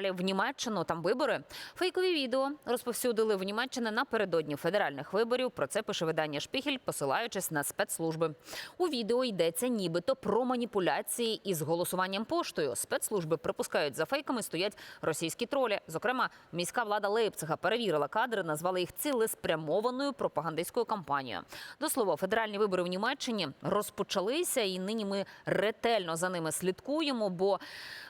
далі в Німеччину. Там вибори. Фейкові відео розповсюдили в Німеччині напередодні федеральних виборів. Про це пише видання Шпігель, посилаючись на спецслужби. У відео йдеться нібито про маніпуляції із голосуванням поштою. Спецслужби припускають за фейками стоять російські тролі. Зокрема, міська влада Лейпцига перевірила кадри, назвали їх цілеспрямованою пропагандистською кампанією. До слова, федеральні вибори в Німеччині розпочалися, і нині ми ретельно за ними слідкуємо, бо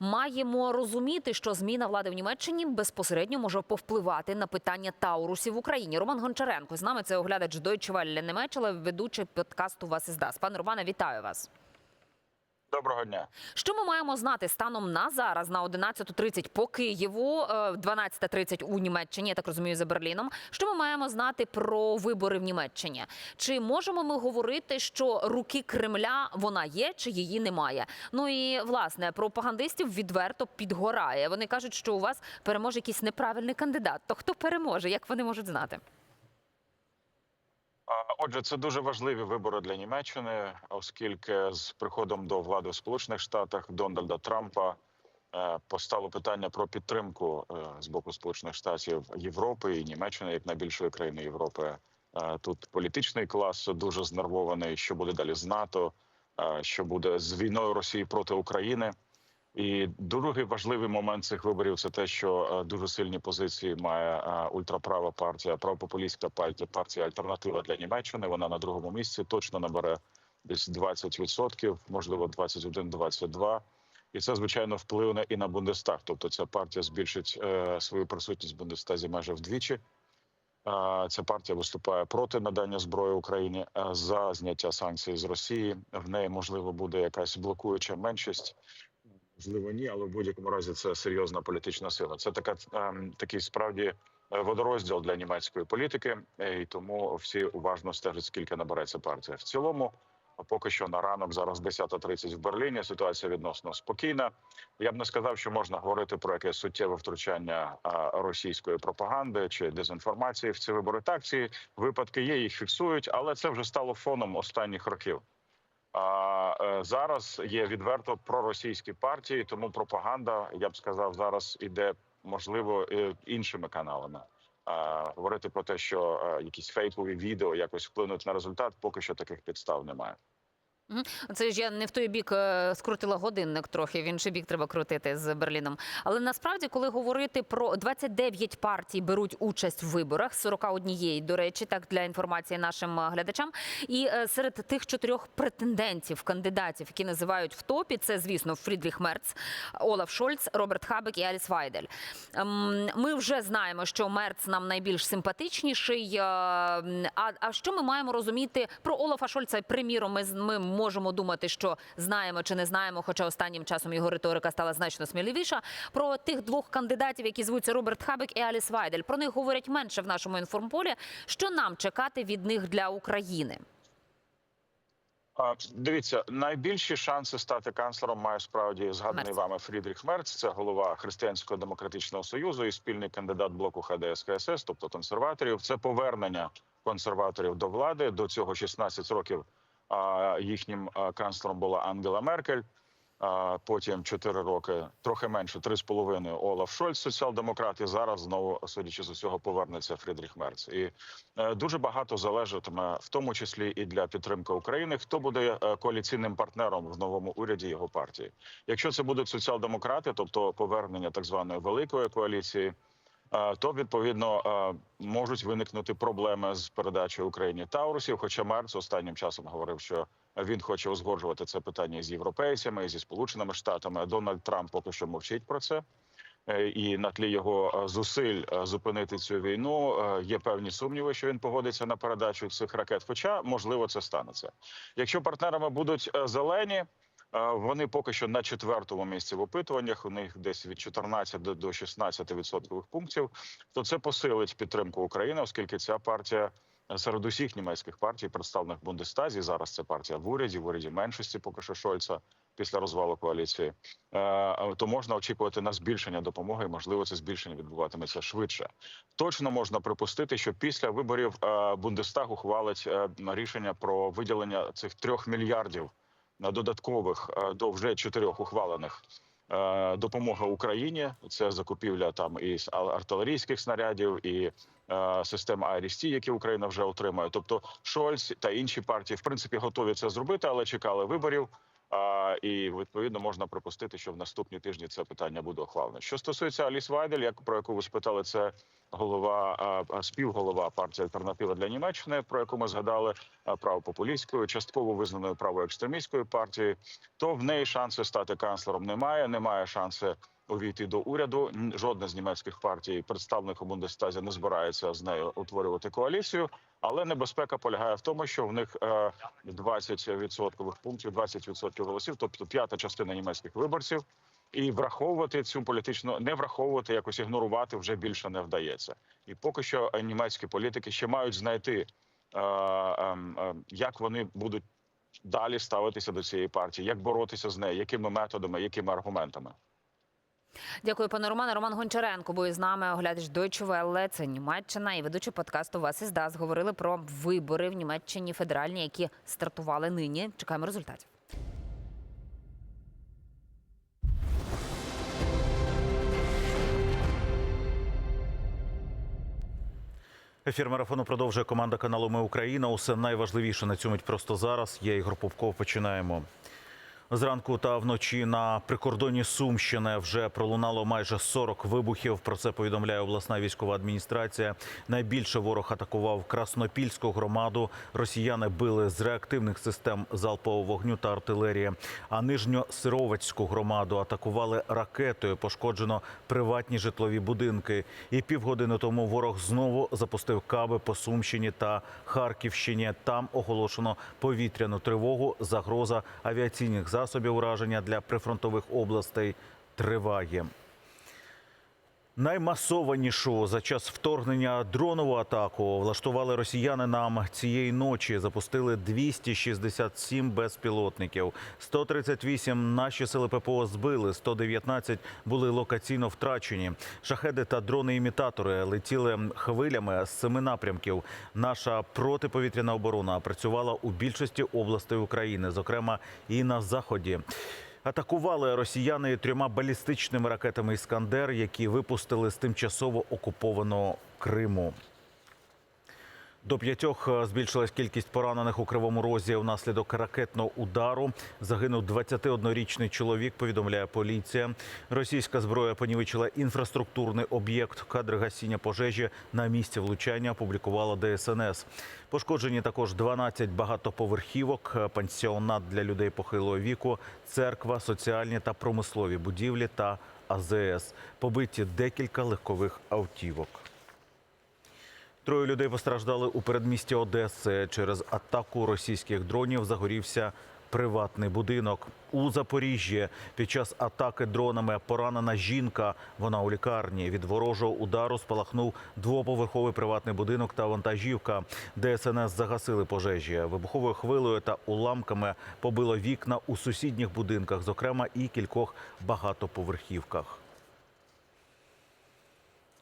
маємо розуміти, що зміна влади в Німеччині безпосередньо може повпливати на питання Таурусів в Україні. Роман Гончаренко з нами це оглядач Deutsche Welle Немеччина, ведучий подкасту Вас із ДАС. Пане Романе, вітаю вас. Доброго дня. Що ми маємо знати станом на зараз на 11.30 по Києву, е, 12.30 у Німеччині, я так розумію, за Берліном. Що ми маємо знати про вибори в Німеччині? Чи можемо ми говорити, що руки Кремля вона є, чи її немає? Ну і власне пропагандистів відверто підгорає. Вони кажуть, що у вас переможе якийсь неправильний кандидат. То хто переможе? Як вони можуть знати? Отже, це дуже важливі вибори для Німеччини, оскільки з приходом до влади в Сполучених Штатах Дональда Трампа е, постало питання про підтримку е, з боку Сполучених Штатів Європи і Німеччини як найбільшої країни Європи. Е, Тут політичний клас дуже знервований. Що буде далі з НАТО, що буде з війною Росії проти України. І другий важливий момент цих виборів це те, що е, дуже сильні позиції має е, ультраправа партія, правопопулістська партія, партія Альтернатива для Німеччини. Вона на другому місці точно набере десь 20%, можливо, 21-22%. І це звичайно впливне і на Бундестаг. Тобто, ця партія збільшить е, свою присутність в Бундестазі майже вдвічі. Ця партія виступає проти надання зброї Україні за зняття санкцій з Росії. В неї можливо буде якась блокуюча меншість. Можливо, ні, але в будь-якому разі це серйозна політична сила. Це така ем, такий справді е, водорозділ для німецької політики, е, і тому всі уважно стежать, скільки набереться партія. В цілому, поки що на ранок, зараз 10.30 в Берліні. Ситуація відносно спокійна. Я б не сказав, що можна говорити про якесь суттєве втручання російської пропаганди чи дезінформації в ці вибори. Так, ці випадки є, їх фіксують, але це вже стало фоном останніх років. А е, зараз є відверто проросійські партії, тому пропаганда, я б сказав, зараз іде можливо е, іншими каналами. А, говорити про те, що е, якісь фейкові відео якось вплинуть на результат, поки що таких підстав немає. Це ж я не в той бік е, скрутила годинник трохи, в інший бік треба крутити з Берліном. Але насправді, коли говорити про 29 партій беруть участь в виборах, 41, до речі, так для інформації нашим е, глядачам. І е, серед тих чотирьох претендентів, кандидатів, які називають в топі, це звісно Фрідріх Мерц, Олаф Шольц, Роберт Хабек і Аліс Вайдель. Ем, Ми вже знаємо, що Мерц нам найбільш симпатичніший. А, що ми маємо розуміти про Олафа Шольца? Приміром, ми, ми можемо думати, що знаємо чи не знаємо, хоча останнім часом його риторика стала значно сміливіша. Про тих двох кандидатів, які звуться Роберт Хабек і Аліс Вайдель. Про них говорять менше в нашому інформполі. Що нам чекати від них для України? Дивіться, найбільші шанси стати канцлером має справді згаданий Мерц. вами Фрідріх Мерц. Це голова Християнського демократичного союзу і спільний кандидат блоку ХДС КСС, тобто консерваторів. Це повернення консерваторів до влади. До цього 16 років їхнім канцлером була Ангела Меркель. Потім 4 роки, трохи менше, 3,5 Олаф Шольц, соціал-демократ. І зараз знову, судячи з усього, повернеться Фрідріх Мерц. І е, дуже багато залежатиме, в тому числі і для підтримки України, хто буде е, коаліційним партнером в новому уряді його партії. Якщо це будуть соціал-демократи, тобто повернення так званої великої коаліції. То відповідно можуть виникнути проблеми з передачею Україні Таурусів. Хоча Мерц останнім часом говорив, що він хоче узгоджувати це питання з європейцями, зі сполученими штатами. Дональд Трамп поки що мовчить про це. Е, І на тлі його е, зусиль е, зупинити цю війну є певні сумніви, що він погодиться на передачу цих ракет. Хоча можливо це станеться. Якщо партнерами будуть зелені, вони поки що на четвертому місці в опитуваннях. У них десь від 14 до- до 16 відсоткових пунктів. То це посилить підтримку України, оскільки ця партія серед усіх німецьких партій, представлених в Бундестазі, зараз це партія в уряді, в уряді меншості, поки що Шольца. Після розвалу коаліції, Е, то можна очікувати на збільшення допомоги. і, Можливо, це збільшення відбуватиметься швидше. Точно можна припустити, що після виборів е, Бундестаг ухвалить е, рішення про виділення цих трьох мільярдів додаткових е, до вже чотирьох ухвалених е, допомога Україні. Це закупівля там і артилерійських снарядів, і е, систем IRST, які Україна вже отримує. Тобто Шольц та інші партії в принципі готові це зробити, але чекали виборів. І відповідно можна припустити, що в наступні тижні це питання буде охвалено. Що стосується Аліс Вайдель, як про яку ви спитали, це голова співголова партії Альтернатива для Німеччини, про яку ми згадали правопопулістською, частково визнаною правоекстремістською партією. То в неї шанси стати канцлером немає. Немає шанси увійти до уряду. Жодна з німецьких партій, представник у Бундестазі, не збирається з нею утворювати коаліцію. Але небезпека полягає в тому, що в них е, 20% пунктів, 20% голосів, тобто п'ята частина німецьких виборців. І враховувати цю політичну не враховувати, якось ігнорувати вже більше не вдається. І поки що е, німецькі політики ще мають знайти, е, е, е, як вони будуть далі ставитися до цієї партії, як боротися з нею, якими методами, якими аргументами. Дякую, пане Романе. Роман Гончаренко був із нами. Оглядач Deutsche Welle, це Німеччина і ведучий подкасту Вас із ДАС. Говорили про вибори в Німеччині федеральні, які стартували нині. Чекаємо результатів. Ефір марафону продовжує команда каналу Ми Україна. Усе найважливіше на цю мить просто зараз. Я Ігор Попков. Починаємо. Зранку та вночі на прикордонні Сумщини вже пролунало майже 40 вибухів. Про це повідомляє обласна військова адміністрація. Найбільше ворог атакував Краснопільську громаду. Росіяни били з реактивних систем залпового вогню та артилерії. А нижньосировецьку громаду атакували ракетою. Пошкоджено приватні житлові будинки. І півгодини тому ворог знову запустив каби по Сумщині та Харківщині. Там оголошено повітряну тривогу. Загроза авіаційних засобів ураження для прифронтових областей триває. Наймасованішу за час вторгнення дронову атаку влаштували росіяни нам цієї ночі. Запустили 267 безпілотників. 138 наші сили ППО збили, 119 були локаційно втрачені. Шахеди та дрони-імітатори летіли хвилями з семи напрямків. Наша протиповітряна оборона працювала у більшості областей України, зокрема і на заході. Атакували росіяни трьома балістичними ракетами Іскандер, які випустили з тимчасово окупованого Криму. До п'ятьох е, збільшилась кількість поранених у кривому розі внаслідок ракетного удару. Загинув 21-річний чоловік. Повідомляє поліція. Російська зброя понівечила інфраструктурний об'єкт. Кадри гасіння пожежі на місці влучання опублікувала ДСНС. Пошкоджені також 12 багатоповерхівок, е, пансіонат для людей похилого віку, церква, соціальні та промислові будівлі та АЗС. Побиті декілька легкових автівок. Троє людей постраждали у передмісті Одеси. Через атаку російських дронів загорівся приватний будинок. У Запоріжжі під час атаки дронами поранена жінка. Вона у лікарні. Від ворожого удару спалахнув двоповерховий приватний будинок та вантажівка. ДСНС загасили пожежі. Вибуховою хвилею та уламками побило вікна у сусідніх будинках, зокрема і кількох багатоповерхівках.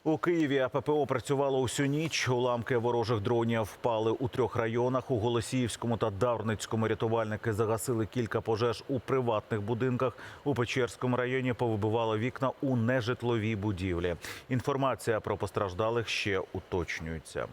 У Києві АППО працювало усю ніч. Уламки ворожих дронів впали у трьох районах. У Голосіївському та Дарницькому рятувальники загасили кілька пожеж у приватних будинках. У Печерському районі повибивало вікна у нежитловій будівлі. Інформація про постраждалих ще уточнюється.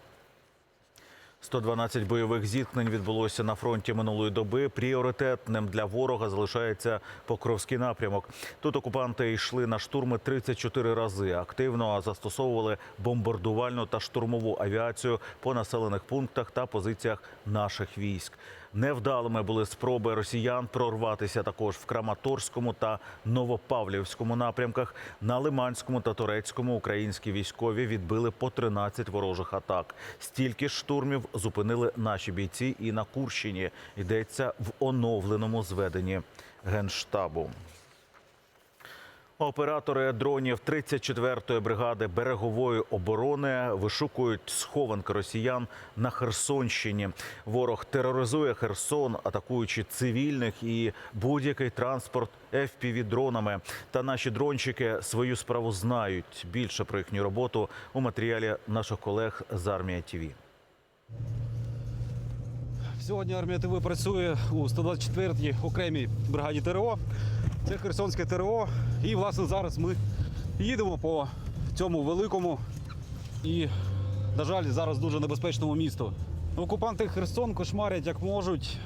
112 бойових зіткнень відбулося на фронті минулої доби. Пріоритетним для ворога залишається Покровський напрямок. Тут окупанти йшли на штурми 34 рази. Активно застосовували бомбардувальну та штурмову авіацію по населених пунктах та позиціях наших військ. Невдалими були спроби росіян прорватися також в Краматорському та Новопавлівському напрямках. На Лиманському та Турецькому українські військові відбили по 13 ворожих атак. Стільки штурмів зупинили наші бійці і на Курщині. Йдеться в оновленому зведенні генштабу. Оператори дронів 34-ї бригади берегової оборони вишукують схованки росіян на Херсонщині. Ворог тероризує Херсон, атакуючи цивільних і будь-який транспорт FPV-дронами. Та наші дрончики свою справу знають. Більше про їхню роботу у матеріалі наших колег з армія ТІВІ. Сьогодні армія ТВ працює у 124-й окремій бригаді ТРО. Це Херсонське ТРО. І, власне, зараз ми їдемо по цьому великому і, на жаль, зараз дуже небезпечному місту. Окупанти Херсон кошмарять як можуть,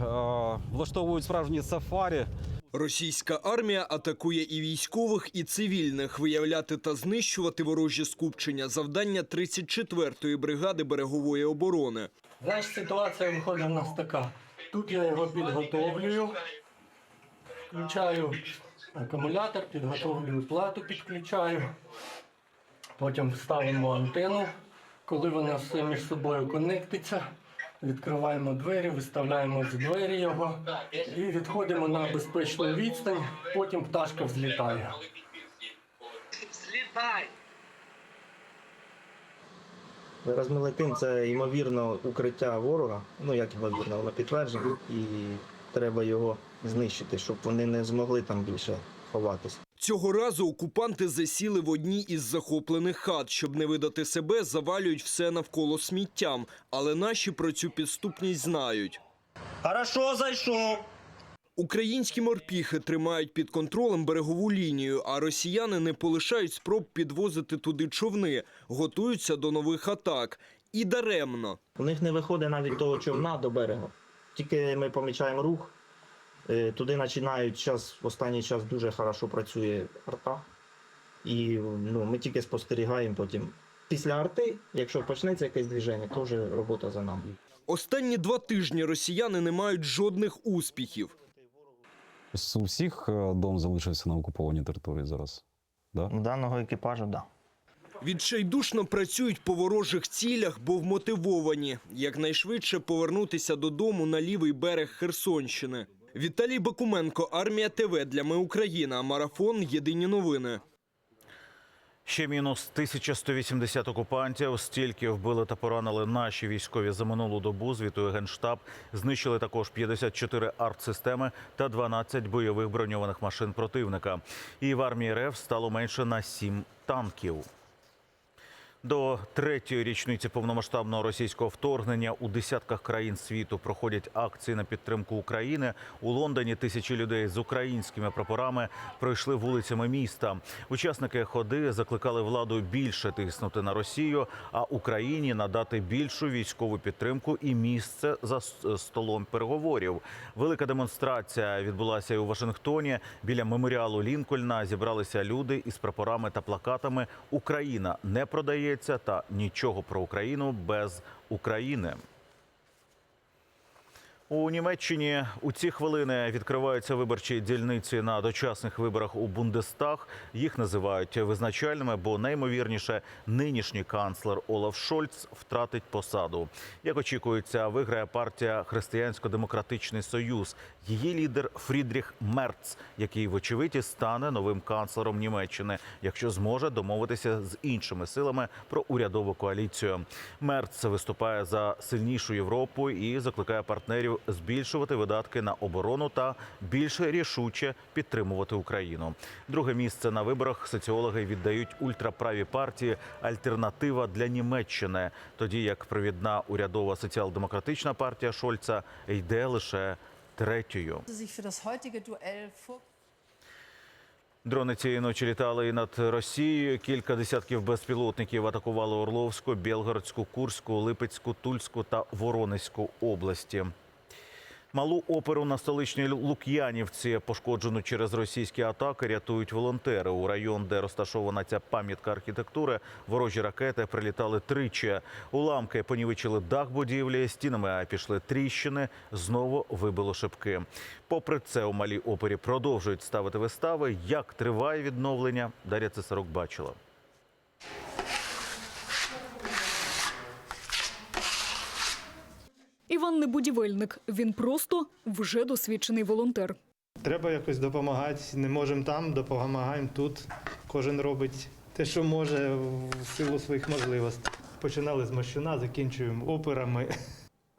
влаштовують справжні сафарі. Російська армія атакує і військових, і цивільних. Виявляти та знищувати ворожі скупчення – завдання 34-ї бригади берегової оборони. Значить, ситуація виходить в нас така. Тут я його підготовлюю, включаю акумулятор, підготовлюю плату, підключаю. Потім ставимо антенну. Коли вона все між собою конектиться, відкриваємо двері, виставляємо з двері його і відходимо на безпечну відстань. Потім пташка взлітає. Розмілетин це ймовірно укриття ворога. Ну як ймовірно, воно підтверджено, і треба його знищити, щоб вони не змогли там більше ховатися. Цього разу окупанти засіли в одній із захоплених хат. Щоб не видати себе, завалюють все навколо сміттям. Але наші про цю підступність знають. Хорошо, зайшов. Українські морпіхи тримають під контролем берегову лінію, а росіяни не полишають спроб підвозити туди човни, готуються до нових атак. І даремно. У них не виходить навіть того човна до берега. Тільки ми помічаємо рух. е, Туди починають час, в останній час дуже хорошо працює арта. І ну, ми тільки спостерігаємо потім. Після арти, якщо почнеться якесь движення, то вже робота за нами. Останні два тижні росіяни не мають жодних успіхів. З усіх е, дом залишився на окупованій території зараз. Да? Даного екіпажу, так. Да. Відчайдушно працюють по ворожих цілях, бо вмотивовані якнайшвидше повернутися додому на лівий берег Херсонщини. Віталій Бакуменко, армія ТВ для Ми Україна. Марафон. Єдині новини. Ще мінус 1180 окупантів. Стільки вбили та поранили наші військові за минулу добу. Звітує генштаб. Знищили також 54 артсистеми та 12 бойових броньованих машин противника. І в армії РФ стало менше на 7 танків. До третьої річниці повномасштабного російського вторгнення у десятках країн світу проходять акції на підтримку України. У Лондоні тисячі людей з українськими прапорами пройшли вулицями міста. Учасники ходи закликали владу більше тиснути на Росію, а Україні надати більшу військову підтримку і місце за столом переговорів. Велика демонстрація відбулася і у Вашингтоні. Біля меморіалу Лінкольна зібралися люди із прапорами та плакатами Україна не продається та нічого про Україну без України. У Німеччині у ці хвилини відкриваються виборчі дільниці на дочасних виборах у Бундестаг. Їх називають визначальними, бо наймовірніше нинішній канцлер Олаф Шольц втратить посаду. Як очікується, виграє партія Християнсько-демократичний союз. Її лідер Фрідріх Мерц, який вочевидь стане новим канцлером Німеччини, якщо зможе домовитися з іншими силами про урядову коаліцію. Мерц виступає за сильнішу Європу і закликає партнерів збільшувати видатки на оборону та більш рішуче підтримувати Україну. Друге місце на виборах соціологи віддають ультраправі партії Альтернатива для Німеччини, тоді як провідна урядова соціал-демократична партія Шольца йде лише третьою. Дрони цієї ночі літали і над Росією. Кілька десятків безпілотників атакували Орловську, Білгородську, Курську, Липецьку, Тульську та Воронезьку області. Малу оперу на столичній Лук'янівці, пошкоджену через російські атаки, рятують волонтери. У район, де розташована ця пам'ятка архітектури, ворожі ракети прилітали тричі. Уламки понівечили дах будівлі, стінами пішли тріщини, знову вибило шибки. Попри це, у малій опері продовжують ставити вистави. Як триває відновлення, Дар'я Цесарок бачила. Іван не будівельник, він просто вже досвідчений волонтер. Треба якось допомагати. Не можемо там, допомагаємо тут. Кожен робить те, що може в силу своїх можливостей. Починали з мощуна, закінчуємо операми.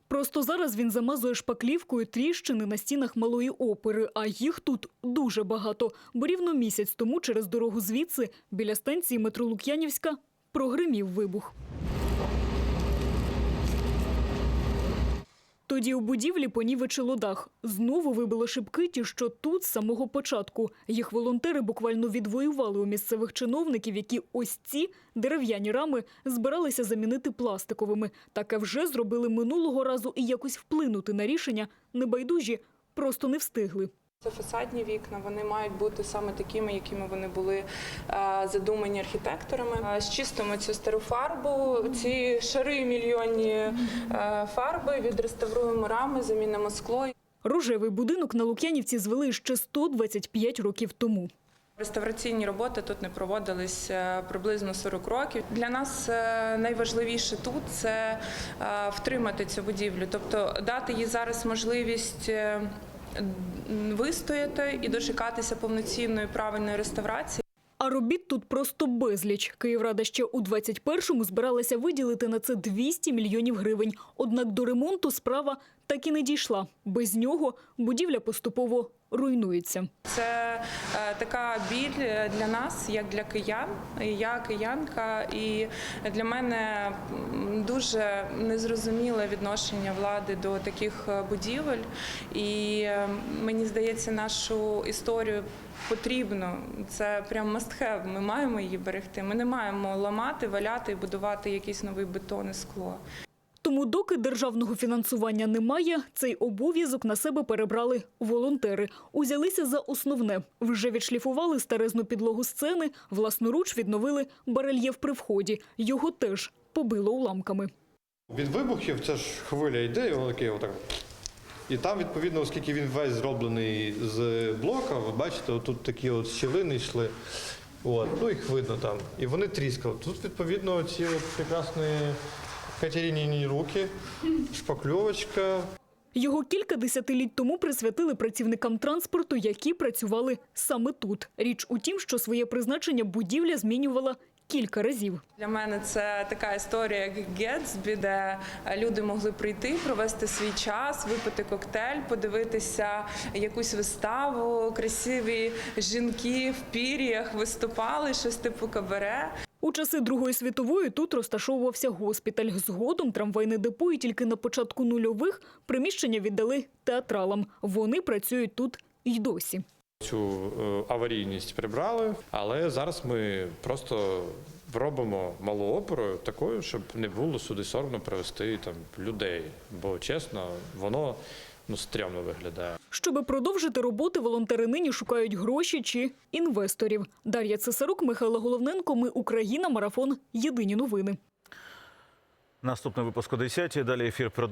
Просто зараз він замазує шпаклівкою тріщини на стінах малої опери, а їх тут дуже багато. Бо рівно місяць тому через дорогу звідси, біля станції метро Лук'янівська, прогримів вибух. Тоді у будівлі понівечило дах. Знову вибило шибки ті, що тут з самого початку. Їх волонтери буквально відвоювали у місцевих чиновників, які ось ці дерев'яні рами збиралися замінити пластиковими. Таке вже зробили минулого разу і якось вплинути на рішення небайдужі просто не встигли. Це фасадні вікна, вони мають бути саме такими, якими вони були е, задумані архітекторами. Е, Зчистимо цю стару фарбу, ці шари мільйонні е, фарби, відреставруємо рами, замінимо скло. Рожевий будинок на Лук'янівці звели ще 125 років тому. Реставраційні роботи тут не проводились приблизно 40 років. Для нас найважливіше тут це втримати цю будівлю, тобто дати їй зараз можливість. Вистояти і дочекатися повноцінної правильної реставрації. А робіт тут просто безліч. Київрада ще у 21-му збиралася виділити на це 200 мільйонів гривень. Однак до ремонту справа так і не дійшла. Без нього будівля поступово руйнується. Це е, така біль е, для нас, як для киян. Я киянка, і для мене дуже незрозуміле відношення влади до таких е, будівель. І е, мені здається, нашу історію потрібно. Це прям have. Ми маємо її берегти. Ми не маємо ламати, валяти і будувати якийсь новий бетон і скло. Тому, доки державного фінансування немає, цей обов'язок на себе перебрали волонтери. Узялися за основне. Вже відшліфували старезну підлогу сцени, власноруч відновили барельєф при вході. Його теж побило уламками. Від вибухів це ж хвиля йде, і воно таке отак. І там, відповідно, оскільки він весь зроблений з блока, ви бачите, тут такі от щілини йшли. От, ну їх видно там. І вони тріскали. Тут, відповідно, ці от прекрасні Катериніні руки, шпакльовочка, Його кілька десятиліть тому присвятили працівникам транспорту, які працювали саме тут. Річ у тім, що своє призначення будівля змінювала кілька разів. Для мене це така історія, як Гетсбі, де люди могли прийти, провести свій час, випити коктейль, подивитися якусь виставу. Красиві жінки в пір'ях виступали, щось типу кабаре. У часи Другої світової тут розташовувався госпіталь. Згодом трамвайне депо і тільки на початку нульових приміщення віддали театралам. Вони працюють тут й досі. Цю е, аварійність прибрали, але зараз ми просто робимо малу оперу такою, щоб не було сюди соромно привезти там людей. Бо чесно, воно ну стрьомно виглядає. Щоби продовжити роботи, волонтери нині шукають гроші чи інвесторів. Дар'я Цесарук, Михайло Головненко. Ми Україна. Марафон. Єдині новини. Наступний випуск о 10 Далі ефір продовжується.